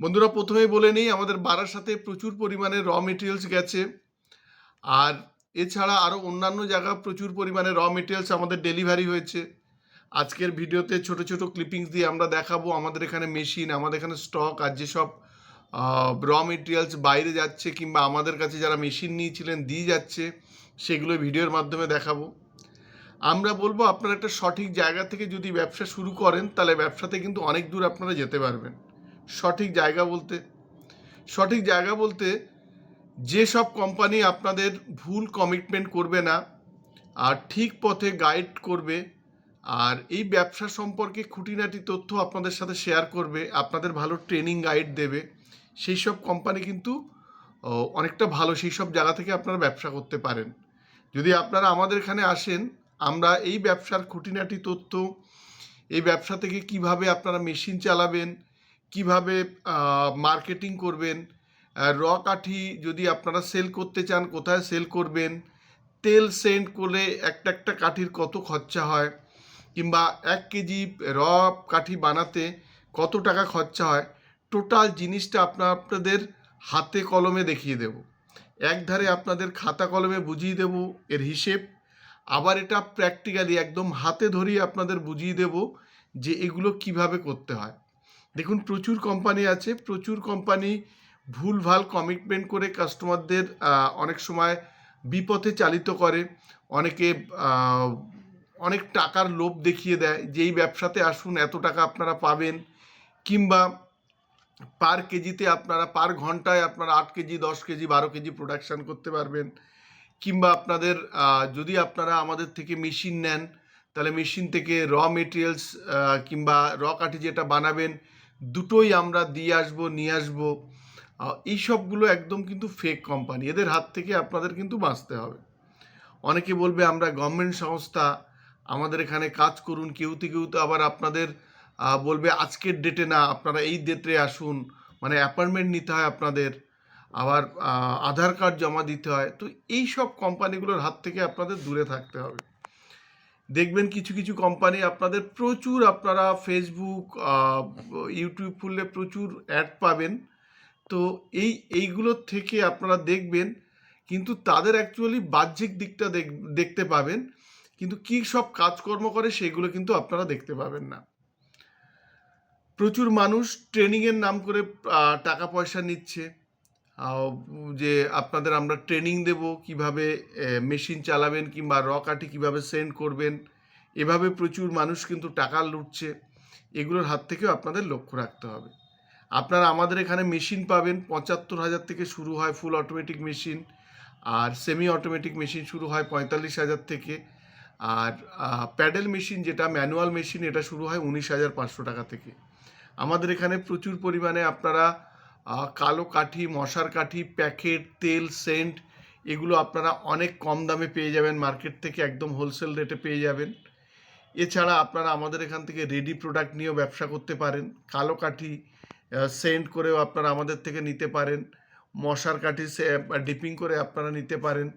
বন্ধুরা, প্রথমেই বলে নিই, আমাদের বারাসাতে প্রচুর পরিমাণে র মেটেরিয়ালস গেছে। আর এছাড়া আরও অন্যান্য জায়গা প্রচুর পরিমাণে র মেটেরিয়ালস আমাদের ডেলিভারি হয়েছে। আজকের ভিডিওতে ছোট ছোট ক্লিপিংস দিয়ে আমরা দেখাবো আমাদের এখানে মেশিন আমাদের এখানে স্টক আর যেসব র মেটেরিয়ালস বাইরে যাচ্ছে কিংবা আমাদের কাছে যারা মেশিন নিয়েছিলেন, দিয়ে যাচ্ছে, সেগুলো ভিডিওর মাধ্যমে দেখাবো। আমরা বলব, আপনারা একটা সঠিক জায়গা থেকে যদি ব্যবসা শুরু করেন, তাহলে ব্যবসাতে কিন্তু অনেক দূর আপনারা যেতে পারবেন। সঠিক জায়গা বলতে, সঠিক জায়গা বলতে যেসব কোম্পানি আপনাদের ভুল কমিটমেন্ট করবে না, আর ঠিক পথে গাইড করবে, আর এই ব্যবসা সম্পর্কে খুঁটিনাটি তথ্য আপনাদের সাথে শেয়ার করবে, আপনাদের ভালো ট্রেনিং গাইড দেবে, সেই সব কোম্পানি কিন্তু অনেকটা ভালো সেই সব জায়গা থেকে আপনারা ব্যবসা করতে পারেন। যদি আপনারা আমাদের এখানে আসেন, আমরা এই ব্যবসার খুঁটিনাটি তথ্য, এই ব্যবসা থেকে কীভাবে আপনারা মেশিন চালাবেন কীভাবে মার্কেটিং করবেন? র কাঠি যদি আপনারা সেল করতে চান, কোথায় সেল করবেন? তেল সেন্ট করলে একটা একটা কাঠির কত খরচা হয়? কিংবা এক কেজি র কাঠি বানাতে কত টাকা খরচা হয়? টোটাল জিনিসটা আপনার আপনাদের হাতে কলমে দেখিয়ে দেব। একধারে আপনাদের খাতা কলমে বুঝিয়ে দেব এর হিসেব। আবার এটা প্র্যাকটিক্যালি একদম হাতে ধরিয়ে আপনাদের বুঝিয়ে দেব যে এগুলো কীভাবে করতে হয়। দেখুন, প্রচুর কোম্পানি আছে, প্রচুর কোম্পানি ভুলভাল কমিটমেন্ট করে কাস্টমারদের অনেক সময় বিপথে চালিত করে। অনেকে অনেক টাকার লোভ দেখিয়ে দেয় যে এই ব্যবসাতে আসুন এত টাকা আপনারা পাবেন, কিংবা পার কেজিতে আপনারা পার ঘন্টায় আপনারা আট কেজি, দশ কেজি, বারো কেজি প্রোডাকশান করতে পারবেন। কিংবা আপনাদের যদি আপনারা আমাদের থেকে মেশিন নেন, তাহলে মেশিন থেকে র মেটেরিয়ালস কিংবা র কাঠি যেটা বানাবেন দুটোই আমরা দিয়ে আসব, নিয়ে আসব। এই সবগুলো একদম কিন্তু ফেক কোম্পানি এদের হাত থেকে আপনাদের কিন্তু বাঁচতে হবে। অনেকে বলবে, আমরা গভর্নমেন্ট সংস্থা, আমাদের এখানে কাজ করুন কেউতে কেউতে আবার আপনাদের বলবে, আজকের ডেটে না, আপনারা এই ডেটে আসুন। মানে অ্যাপয়েন্টমেন্ট নিতে হয় আপনাদের, আবার আধার কার্ড জমা দিতে হয়। তো এই সব কোম্পানিগুলোর হাত থেকে আপনাদের দূরে থাকতে হবে। দেখবেন কিছু কিছু কোম্পানি আপনাদের প্রচুর আপনারা ফেসবুক ইউটিউব খুললে প্রচুর অ্যাড পাবেন। তো এই এইগুলোর থেকে আপনারা দেখবেন, কিন্তু তাদের অ্যাকচুয়ালি বাহ্যিক দিকটা দেখ- দেখতে পাবেন। কিন্তু কী সব কাজকর্ম করে সেগুলো কিন্তু আপনারা দেখতে পাবেন না। প্রচুর মানুষ ট্রেনিংয়ের নাম করে টাকা পয়সা নিচ্ছে। যে আপনাদের আমরা ট্রেনিং দেব, কীভাবে মেশিন চালাবেন কিংবা র কাঠি কীভাবে সেন্ড করবেন, এভাবে প্রচুর মানুষ কিন্তু টাকা লুটছে, এগুলোর হাত থেকেও আপনাদের লক্ষ্য রাখতে হবে। আপনারা আমাদের এখানে মেশিন পাবেন, পঁচাত্তর হাজার থেকে শুরু হয় ফুল অটোমেটিক মেশিন আর সেমি অটোমেটিক মেশিন শুরু হয় পঁয়তাল্লিশ হাজার থেকে, আর প্যাডেল মেশিন যেটা ম্যানুয়াল মেশিন এটা শুরু হয় উনিশ হাজার পাঁচশো টাকা থেকে। আমাদের এখানে প্রচুর পরিমাণে আপনারা কালো কাঠি, মশার কাঠি, প্যাকেট, তেল, সেন্ট, এগুলো আপনারা অনেক কম দামে পেয়ে যাবেন। মার্কেট থেকে একদম হোলসেল রেটে পেয়ে যাবেন। এছাড়া আপনারা আমাদের এখান থেকে রেডি প্রোডাক্ট নিয়েও ব্যবসা করতে পারেন। কালো কাঠি সেন্ট করেও আপনারা আমাদের থেকে নিতে পারেন। মশার কাঠি ডিপিং করে আপনারা নিতে পারেন।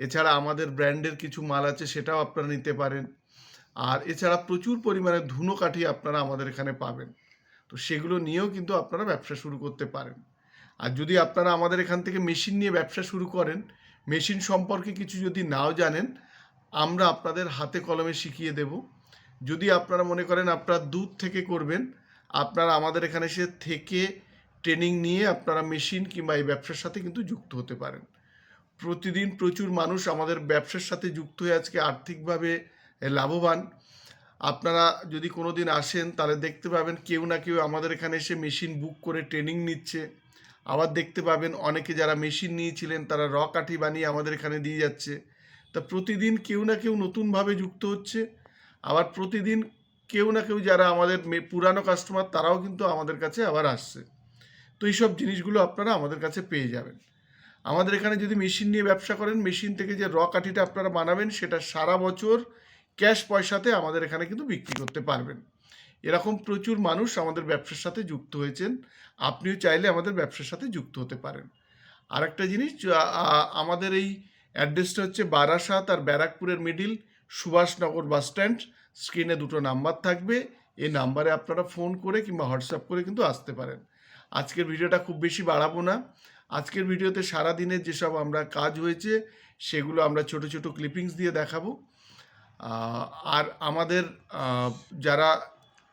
এছাড়া আমাদের ব্র্যান্ডের কিছু মাল আছে, সেটাও আপনারা নিতে পারেন। আর এছাড়া প্রচুর পরিমাণে ধুনো কাঠি আপনারা আমাদের এখানে পাবেন। তো সেগুলো নিয়েও কিন্তু আপনারা ব্যবসা শুরু করতে পারেন। আর যদি আপনারা আমাদের এখান থেকে মেশিন নিয়ে ব্যবসা শুরু করেন, মেশিন সম্পর্কে কিছু যদি নাও জানেন, আমরা আপনাদের হাতে কলমে শিখিয়ে দেব। যদি আপনারা মনে করেন আপনারা দূর থেকে করবেন, আপনারা আমাদের এখানে এসে থেকে ট্রেনিং নিয়ে আপনারা মেশিন কিংবা এই ব্যবসার সাথে কিন্তু যুক্ত হতে পারেন। প্রতিদিন প্রচুর মানুষ আমাদের ব্যবসার সাথে যুক্ত হয়ে আজকে আর্থিকভাবে লাভবান। আপনারা যদি কোনো দিন আসেন, তাহলে দেখতে পাবেন কেউ না কেউ আমাদের এখানে এসে মেশিন বুক করে ট্রেনিং নিচ্ছে। আবার দেখতে পাবেন অনেকে যারা মেশিন নিয়েছিলেন, তারা র কাঠি বানিয়ে আমাদের এখানে দিয়ে যাচ্ছে। তা প্রতিদিন কেউ না কেউ নতুনভাবে যুক্ত হচ্ছে। আবার প্রতিদিন কেউ না কেউ যারা আমাদের পুরানো কাস্টমার তারাও কিন্তু আমাদের কাছে আবার আসছে। তো এইসব জিনিসগুলো আপনারা আমাদের কাছে পেয়ে যাবেন। আমাদের এখানে যদি মেশিন নিয়ে ব্যবসা করেন মেশিন থেকে যে র কাঠিটা আপনারা বানাবেন, সেটা সারা বছর ক্যাশ পয়সাতে আমাদের এখানে কিন্তু বিক্রি করতে পারবেন। এরকম প্রচুর মানুষ আমাদের ব্যবসার সাথে যুক্ত হয়েছেন। আপনিও চাইলে আমাদের ব্যবসার সাথে যুক্ত হতে পারেন। আরেকটা জিনিস আমাদের এই অ্যাড্রেসটা হচ্ছে বারাসাত আর ব্যারাকপুরের মিডিল, সুভাষনগর বাস স্ট্যান্ড। স্ক্রিনে দুটো নাম্বার থাকবে। এই নাম্বারে আপনারা ফোন করে কিংবা হোয়াটসঅ্যাপ করে কিন্তু আসতে পারেন। আজকের ভিডিওটা খুব বেশি বাড়াবো না। আজকের ভিডিওতে সারা দিনের যেসব আমরা কাজ হয়েছে, সেগুলো আমরা ছোট ছোট ক্লিপিংস দিয়ে দেখাবো। আর আমাদের যারা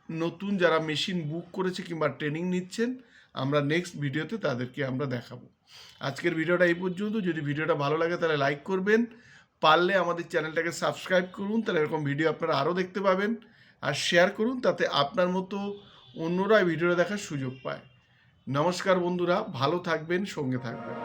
নতুন, যারা মেশিন বুক করেছে কিংবা ট্রেনিং নিচ্ছেন, আমরা নেক্সট ভিডিওতে তাদেরকে আমরা দেখাবো। আজকের ভিডিওটা এই পর্যন্ত। যদি ভিডিওটা ভালো লাগে, তাহলে লাইক করবেন। পারলে আমাদের চ্যানেলটাকে সাবস্ক্রাইব করুন। তাহলে এরকম ভিডিও আপনারা আরও দেখতে পাবেন। আর শেয়ার করুন, তাতে আপনার মতো অন্যরা ভিডিওটা দেখার সুযোগ পায়। নমস্কার বন্ধুরা, ভালো থাকবেন, সঙ্গে থাকবেন।